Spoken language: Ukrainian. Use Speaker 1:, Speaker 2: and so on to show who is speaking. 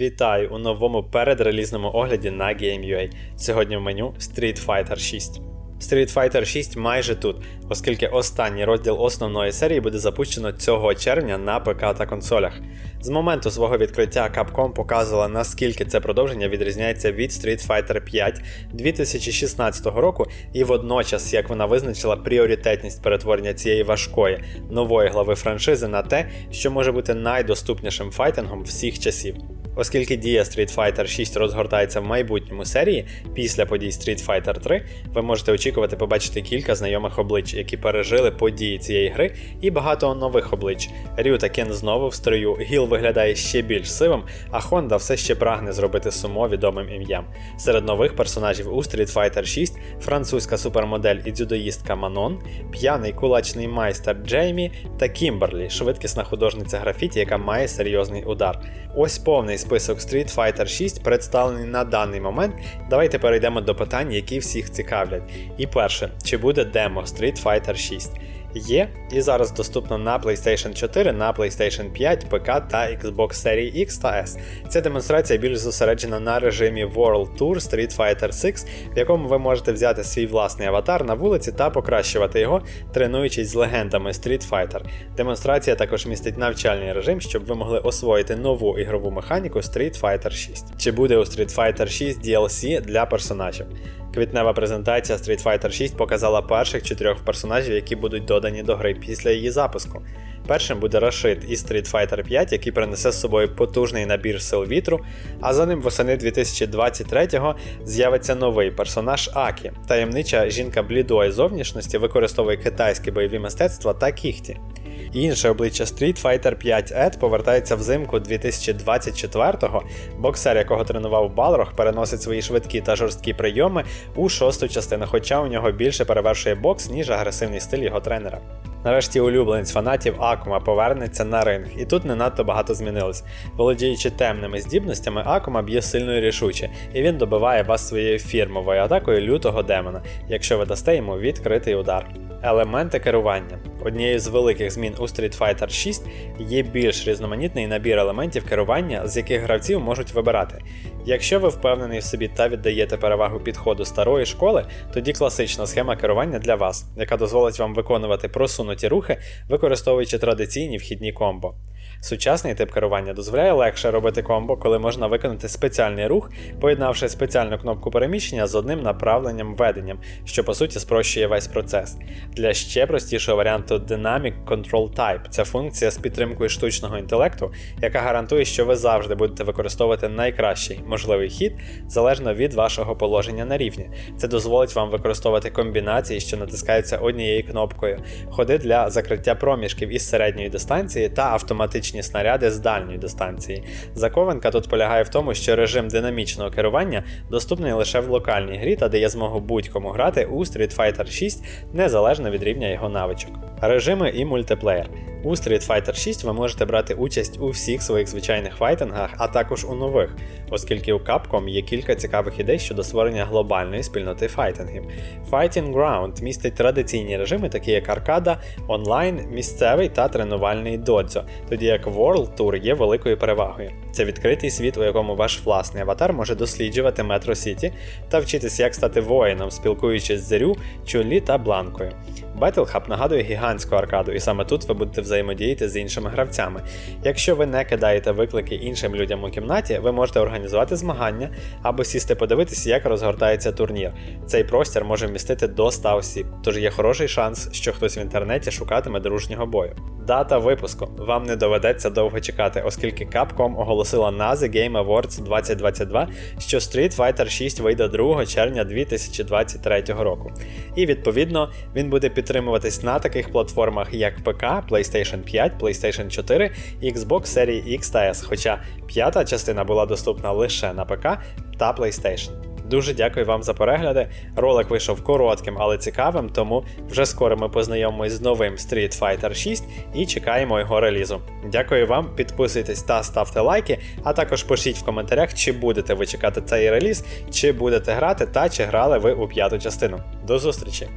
Speaker 1: Вітаю у новому передрелізному огляді на Game.ua. Сьогодні в меню Street Fighter 6. Street Fighter 6 майже тут, оскільки останній розділ основної серії буде запущено цього червня на ПК та консолях. З моменту свого відкриття Capcom показувала наскільки це продовження відрізняється від Street Fighter 5 2016 року, і водночас як вона визначила пріоритетність перетворення цієї важкої нової глави франшизи на те, що може бути найдоступнішим файтингом всіх часів. Оскільки дія Street Fighter 6 розгортається в майбутньому серії, після подій Street Fighter 3 ви можете очікувати побачити кілька знайомих облич, які пережили події цієї гри, і багато нових облич. Рю та Кен знову в строю, Гіл виглядає ще більш сивим, а Honda все ще прагне зробити сумо відомим ім'ям. Серед нових персонажів у Street Fighter 6 французька супермодель і дзюдоїстка Манон, п'яний кулачний майстер Джеймі та Кімберлі, швидкісна художниця графіті, яка має серйозний удар. Ось повний список Street Fighter 6 представлений на даний момент. Давайте перейдемо до питань, які всіх цікавлять. І перше, чи буде демо Street Fighter 6? Є і зараз доступно на PlayStation 4, на PlayStation 5, ПК та Xbox серії X та S. Ця демонстрація більш зосереджена на режимі World Tour Street Fighter 6, в якому ви можете взяти свій власний аватар на вулиці та покращувати його, тренуючись з легендами Street Fighter. Демонстрація також містить навчальний режим, щоб ви могли освоїти нову ігрову механіку Street Fighter 6. Чи буде у Street Fighter 6 DLC для персонажів? Квітнева презентація Street Fighter 6 показала перших чотирьох персонажів, які будуть додані до гри після її запуску. Першим буде Рашид із Street Fighter 5, який принесе з собою потужний набір сил вітру, а за ним восени 2023-го з'явиться новий персонаж Акі. Таємнича жінка блідої зовнішності використовує китайські бойові мистецтва та кіхті. Інше обличчя Street Fighter 5 Ed повертається взимку 2024-го. Боксер, якого тренував Балрог, переносить свої швидкі та жорсткі прийоми у шосту частину, хоча у нього більше перевершує бокс, ніж агресивний стиль його тренера. Нарешті улюбленець фанатів Акума повернеться на ринг, і тут не надто багато змінилось. Володіючи темними здібностями, Акума б'є сильно і рішуче, і він добиває вас своєю фірмовою атакою лютого демона, якщо ви дасте йому відкритий удар. Елементи керування. Однією з великих змін у Street Fighter 6 є більш різноманітний набір елементів керування, з яких гравців можуть вибирати. Якщо ви впевнений в собі та віддаєте перевагу підходу старої школи, тоді класична схема керування для вас, яка дозволить вам виконувати просунуті рухи, використовуючи традиційні вхідні комбо. Сучасний тип керування дозволяє легше робити комбо, коли можна виконати спеціальний рух, поєднавши спеціальну кнопку переміщення з одним направленням веденням, що по суті спрощує весь процес. Для ще простішого варіанту Dynamic Control Type це функція з підтримкою штучного інтелекту, яка гарантує, що ви завжди будете використовувати найкращий можливий хід залежно від вашого положення на рівні. Це дозволить вам використовувати комбінації, що натискаються однією кнопкою, ходи для закриття проміжків із середньої дистанції та автоматичні снаряди з дальньої дистанції. Закованка тут полягає в тому, що режим динамічного керування доступний лише в локальній грі та дає змогу будь-кому грати у Street Fighter 6 незалежно від рівня його навичок. Режими і мультиплеєр. У Street Fighter 6 ви можете брати участь у всіх своїх звичайних файтингах, а також у нових, оскільки у Capcom є кілька цікавих ідей щодо створення глобальної спільноти файтингів. Fighting Ground містить традиційні режими, такі як аркада, онлайн, місцевий та тренувальний додзо, тоді як World Tour є великою перевагою. Це відкритий світ, у якому ваш власний аватар може досліджувати Метро Сіті та вчитися, як стати воїном, спілкуючись з Рю, Чулі та Бланкою. Battle Hub нагадує гігантську аркаду, і саме тут ви будете взаємодіяти з іншими гравцями. Якщо ви не кидаєте виклики іншим людям у кімнаті, ви можете організувати змагання або сісти подивитися, як розгортається турнір. Цей простір може вмістити до 100 осіб, тож є хороший шанс, що хтось в інтернеті шукатиме дружнього бою. Дата випуску вам не доведеться довго чекати, оскільки Capcom оголосила The Game Awards 2022, що Street Fighter 6 вийде 2 червня 2023 року. І відповідно він буде підтримуватись на таких платформах, як ПК, PlayStation 5, PlayStation 4, Xbox серії X та S, хоча п'ята частина була доступна лише на ПК та PlayStation. Дуже дякую вам за перегляди. Ролик вийшов коротким, але цікавим, тому вже скоро ми познайомимось з новим Street Fighter 6 і чекаємо його релізу. Дякую вам, підписуйтесь та ставте лайки, а також пишіть в коментарях, чи будете ви чекати цей реліз, чи будете грати та чи грали ви у п'яту частину. До зустрічі!